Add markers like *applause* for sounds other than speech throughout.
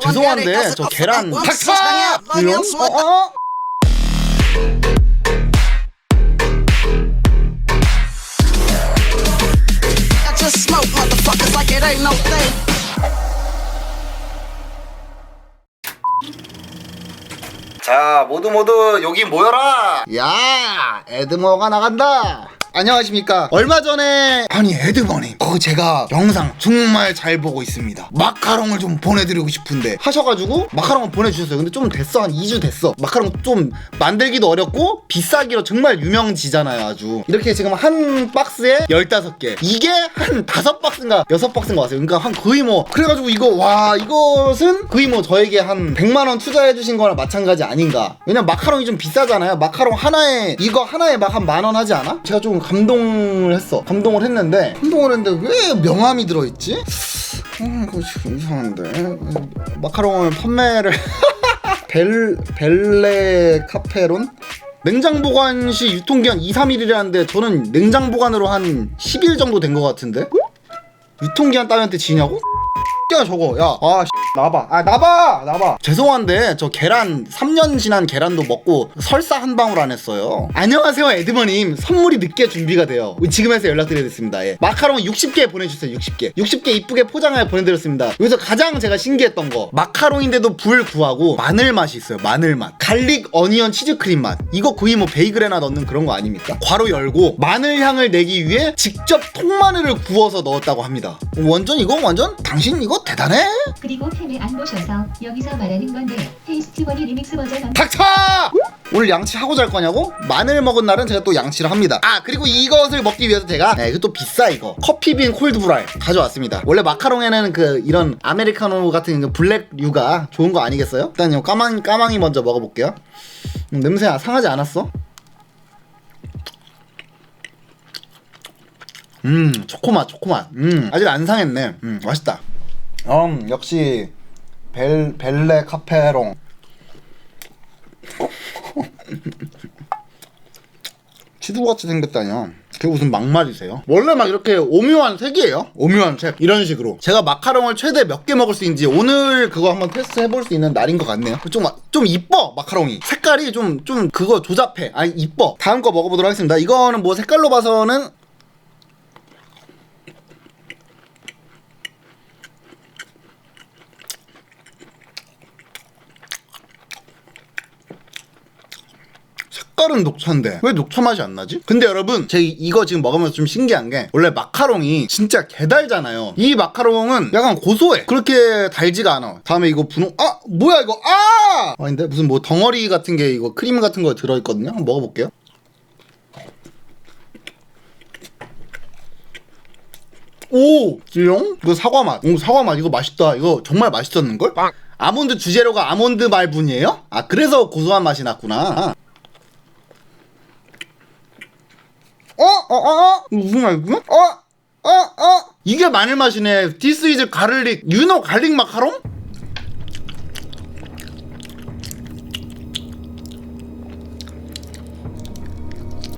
죄송한데 저 계란 닥쳐! 조용? 어, 어? 자 모두 모두 여기 모여라 야 에드머가 나간다 안녕하십니까. 얼마 전에 아니 에드머님 그거 제가 영상 정말 잘 보고 있습니다. 마카롱을 좀 보내드리고 싶은데 하셔가지고 마카롱을 보내주셨어요. 근데 좀 됐어. 한 2주 됐어. 마카롱 좀 만들기도 어렵고 비싸기로 정말 유명지잖아요 아주. 이렇게 지금 한 박스에 15개. 이게 한 5박스인가 6박스인가 왔어요. 그러니까 한 거의 뭐 그래가지고 이거 와 이것은 거의 뭐 저에게 한 100만원 투자해주신 거랑 마찬가지 아닌가. 왜냐면 마카롱이 좀 비싸잖아요. 마카롱 하나에 이거 하나에 막 한 만원 하지 않아? 제가 좀 감동을 했어. 감동을 했는데 감동을 했는데 왜 명함이 들어있지? 음 이거 지금 이상한데. 마카롱을 판매를 *laughs* 벨 벨레 카페론? 냉장 보관 시 유통기한 2, 3일이라는데 저는 냉장 보관으로 한 10일 정도 된 것 같은데? 유통기한 따위한테 지냐고? *laughs* 야 저거. 야아 나봐. 아 나봐! 나봐! 죄송한데 저 계란 3년 지난 계란도 먹고 설사 한 방울 안 했어요. 안녕하세요 에드머님. 선물이 늦게 준비가 돼요. 지금에서 연락드리겠습니다. 예. 마카롱 60개 보내주세요 60개. 60개 이쁘게 포장해 보내드렸습니다. 여기서 가장 제가 신기했던 거. 마카롱인데도 불 구하고 마늘 맛이 있어요 마늘 맛. 갈릭 어니언 치즈크림 맛. 이거 거의 뭐 베이글에나 넣는 그런 거 아닙니까? 괄호 열고 마늘 향을 내기 위해 직접 통마늘을 구워서 넣었다고 합니다. 완전 이거 완전? 당신 이거 대단해. 그리고 템에 안 보셔서 여기서 말하는 건데 페이스티벌이 리믹스 버전 닥쳐! 오늘 양치 하고 잘 거냐고? 마늘 먹은 날은 제가 또 양치를 합니다. 아 그리고 이것을 먹기 위해서 제가 네, 이거 또 비싸 이거 커피빈 콜드브라이 가져왔습니다. 원래 마카롱에는 그 이런 아메리카노 같은 그 블랙류가 좋은 거 아니겠어요? 일단 요 까망 까망이 먼저 먹어볼게요. 음, 냄새 상하지 않았어? 음 초코맛 초코맛 음 아직 안 상했네 음 맛있다 음 역시 벨 벨레 카페롱. *laughs* 치즈같이 생겼다뇨 그게 무슨 막말이세요? 원래 막 이렇게 오묘한 색이에요? 오묘한 색. 이런 식으로. 제가 마카롱을 최대 몇 개 먹을 수 있는지 오늘 그거 한번 테스트 해볼 수 있는 날인 것 같네요. 좀, 좀 이뻐 마카롱이. 색깔이 좀 좀 그거 조잡해. 아니 이뻐. 다음 거 먹어보도록 하겠습니다. 이거는 뭐 색깔로 봐서는 색깔은 녹차인데 왜 녹차 맛이 안 나지? 근데 여러분 제 이거 지금 먹으면서 좀 신기한 게 원래 마카롱이 진짜 개달잖아요 이 마카롱은 약간 고소해 그렇게 달지가 않아 다음에 이거 분홍 아 뭐야 이거 아 아닌데 무슨 뭐 덩어리 같은 게 이거 크림 같은 거 들어있거든요 한번 먹어볼게요 오! 찌용? 이거 사과 맛. 오, 사과 맛. 이거 맛있다. 이거 정말 맛있었는걸? 아몬드 주재료가 아몬드 말분이에요? 아, 그래서 고소한 맛이 났구나. 어? 어? 어? 어? 무슨 말이야? 어? 어? 어? 이게 마늘 맛이네. Is garlic. You know garlic 마카롱?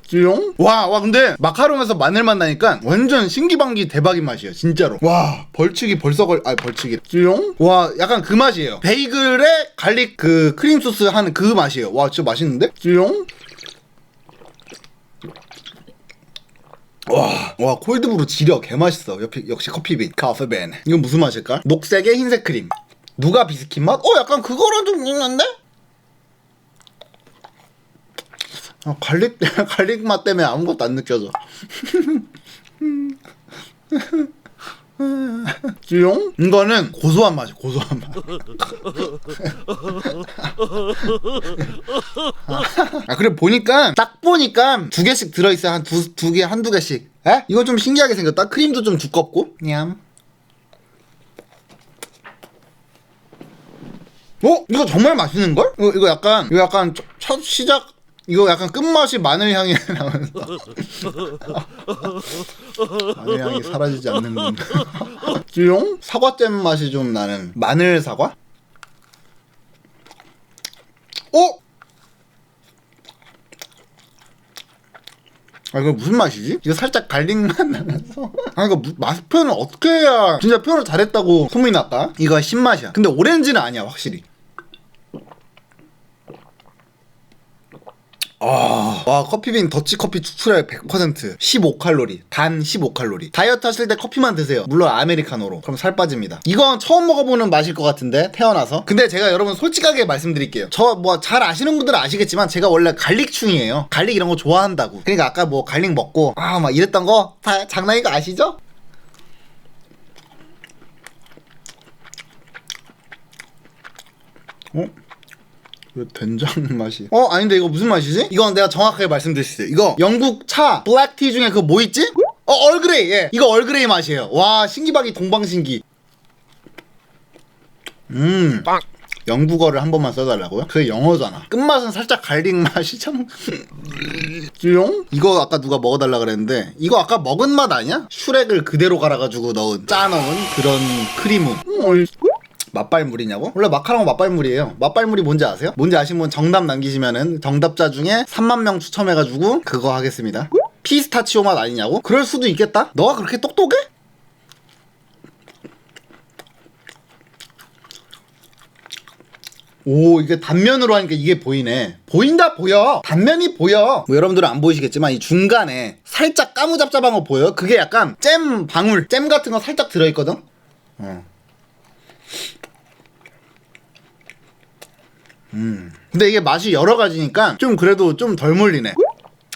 찌용? 와, 와, 근데 마카롱에서 마늘 맛 나니까 완전 신기방기 대박인 맛이에요, 진짜로. 와, 벌칙이 벌써 걸, 아, 벌칙이. 찌용? 와, 약간 그 맛이에요. 베이글에 갈릭 그 크림 소스 하는 그 맛이에요. 와, 진짜 맛있는데? 찌용? 와, 와 콜드브루 지려 개맛있어. 옆에, 역시 커피빈, 카페빈. 이건 무슨 맛일까? 녹색에 흰색 크림. 누가 비스킷 맛? 어, 약간 그거랑 좀 있는데? 아, 갈릭, *laughs* 갈릭 맛 때문에 아무것도 안 느껴져. *laughs* 찌용? 이거는 고소한 맛이 고소한 맛. *laughs* 아 그래 보니까 딱 보니까 두 개씩 들어있어요 한두 두 개 한 두 개씩. 에? 이거 좀 신기하게 생겼다. 크림도 좀 두껍고. 냠. 어? 이거 정말 맛있는 걸? 이거, 이거 약간 이거 약간 첫, 첫 시작 이거 약간 끝맛이 마늘 향이 *laughs* 나면서 *laughs* 마늘 향이 사라지지 않는 건가? 찌용? 사과잼 맛이 좀 나는 마늘 사과? 어? 아 이거 무슨 맛이지? 이거 살짝 갈릭 *laughs* 맛 나면서 아 이거 무- 맛 표현을 어떻게 해야 진짜 표현을 잘했다고 소문이 날까? 이거 신맛이야 근데 오렌지는 아니야 확실히 아, 와 커피빈 더치 커피 추출액 100% 15칼로리. 단 15칼로리. 다이어트 하실 때 커피만 드세요. 물론 아메리카노로. 그럼 살 빠집니다. 이건 처음 먹어보는 맛일 것 같은데 태어나서. 근데 제가 여러분 솔직하게 말씀드릴게요. 저 뭐 잘 아시는 분들은 아시겠지만 제가 원래 갈릭충이에요. 갈릭 이런 거 좋아한다고. 그러니까 아까 뭐 갈릭 먹고 아 막 이랬던 거 다 장난인 거 아시죠? 어? 왜 된장 *laughs* 맛이? 어 아닌데 이거 무슨 맛이지? 이건 내가 정확하게 말씀드릴 수 있어요. 이거 영국 차 블랙티 중에 그뭐 있지? 어 얼그레이 예 이거 얼그레이 맛이에요. 와 신기박이 동방신기. 음. 영국어를 한 번만 써달라고요? 그게 영어잖아. 끝맛은 살짝 갈릭 맛이 참. 용? 이거 아까 누가 먹어달라 그랬는데 이거 아까 먹은 맛 아니야? 슈렉을 그대로 갈아가지고 넣은 짜넣은 그런 크림우. 음, 맛발물이냐고? 원래 마카롱 맛발물이에요. 맛발물이 뭔지 아세요? 뭔지 아시는 분 정답 남기시면은 정답자 중에 3만 명 추첨해가지고 그거 하겠습니다. 피스타치오 맛 아니냐고? 그럴 수도 있겠다. 너가 그렇게 똑똑해? 오 이게 단면으로 하니까 이게 보이네 보인다 보여 단면이 보여 뭐 여러분들은 안 보이시겠지만 이 중간에 살짝 까무잡잡한 거 보여요? 그게 약간 잼 방울 잼 같은 거 살짝 들어있거든 어. 음. 근데 이게 맛이 여러 가지니까 좀 그래도 좀 덜 몰리네.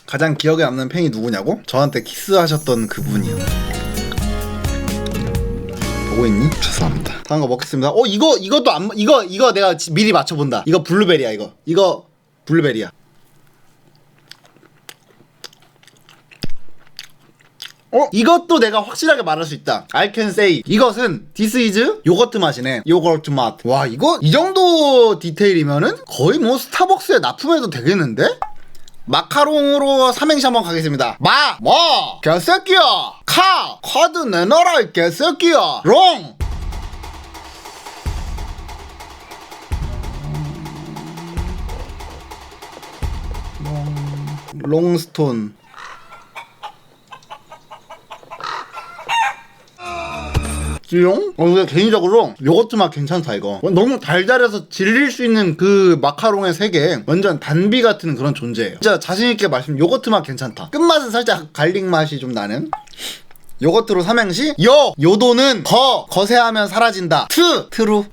가장 기억에 남는 팬이 누구냐고? 저한테 키스하셨던 그분이요. 보고 있니? 죄송합니다. 다음 거 먹겠습니다. 어 이거 이것도 안 이거 이거 내가 지- 미리 맞춰본다. 이거 블루베리야 이거. 이거 블루베리야. 어? 이것도 내가 확실하게 말할 수 있다. I can say. 이것은 this is 요거트 맛이네. 요거트 맛. 와, 이거 이 정도 디테일이면은 거의 뭐 스타벅스에 납품해도 되겠는데? 마카롱으로 삼행시 한번 가겠습니다. 마, 뭐, 개새끼야. 카, 카드 내놔라, 이 개새끼야. 롱. 롱스톤. 용? 어, 근데 개인적으로 요거트 맛 괜찮다 이거. 어, 너무 달달해서 질릴 수 있는 그 마카롱의 세계 완전 단비 같은 그런 존재예요. 진짜 자신있게 말씀 요거트 맛 괜찮다. 끝맛은 살짝 갈릭 맛이 좀 나는 요거트로 삼행시 요! 요도는 거! 거세하면 사라진다. 트! 트루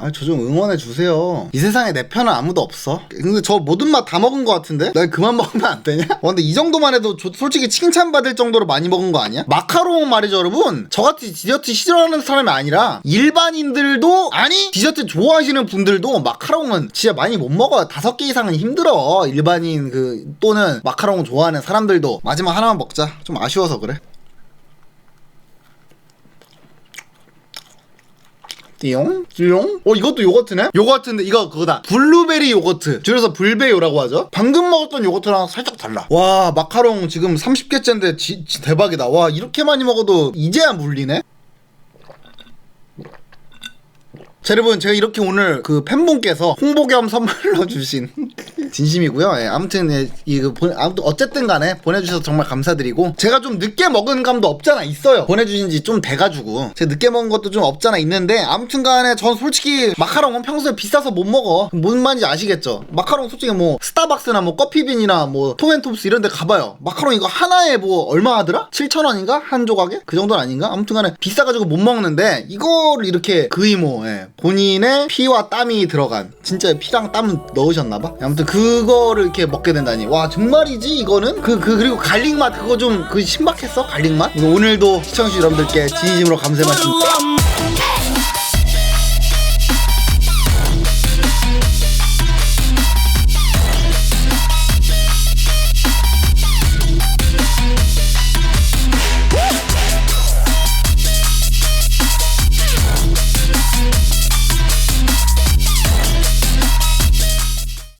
아, 저 좀 응원해 주세요. 이 세상에 내 편은 아무도 없어. 근데 저 모든 맛 다 먹은 것 같은데? 나 그만 *laughs* 먹으면 안 되냐? 어, 근데 이 정도만 해도 저- 솔직히 칭찬 받을 정도로 많이 먹은 거 아니야? 마카롱 말이죠, 여러분. 저같이 디저트 싫어하는 사람이 아니라 일반인들도 아니 디저트 좋아하시는 분들도 마카롱은 진짜 많이 못 먹어요. 다섯 개 이상은 힘들어. 일반인 그 또는 마카롱 좋아하는 사람들도 마지막 하나만 먹자. 좀 아쉬워서 그래. 띠용? 띠용? 어 이것도 요거트네? 요거트인데 이거 그거다 블루베리 요거트 줄여서 불베요라고 하죠 방금 먹었던 요거트랑 살짝 달라 와 마카롱 지금 30개째인데 지, 지 대박이다 와 이렇게 많이 먹어도 이제야 물리네 자 여러분 제가 이렇게 오늘 그 팬분께서 홍보 겸 선물로 *laughs* 주신 진심이고요. 예, 아무튼 예, 이거 보- 아무튼 어쨌든 간에 보내주셔서 정말 감사드리고 제가 좀 늦게 먹은 감도 없잖아 있어요. 보내주신 지 좀 돼가지고 제가 늦게 먹은 것도 좀 없잖아 있는데 아무튼 간에 전 솔직히 마카롱은 평소에 비싸서 못 먹어. 뭔 말인지 아시겠죠? 마카롱 솔직히 뭐 스타벅스나 뭐 커피빈이나 뭐 토멘톱스 이런 데 가봐요. 마카롱 이거 하나에 뭐 얼마 하더라? 7,000원인가? 한 조각에? 그 정도는 아닌가? 아무튼 간에 비싸가지고 못 먹는데 이거를 이렇게 거의 뭐 예, 본인의 피와 땀이 들어간 진짜 피랑 땀 넣으셨나봐? 아무튼 그거를 이렇게 먹게 된다니. 와 정말이지 이거는? 그, 그 그리고 갈릭 맛 그거 좀 그 신박했어 갈릭 맛? 오늘도 시청자 여러분들께 진심으로 감사 말씀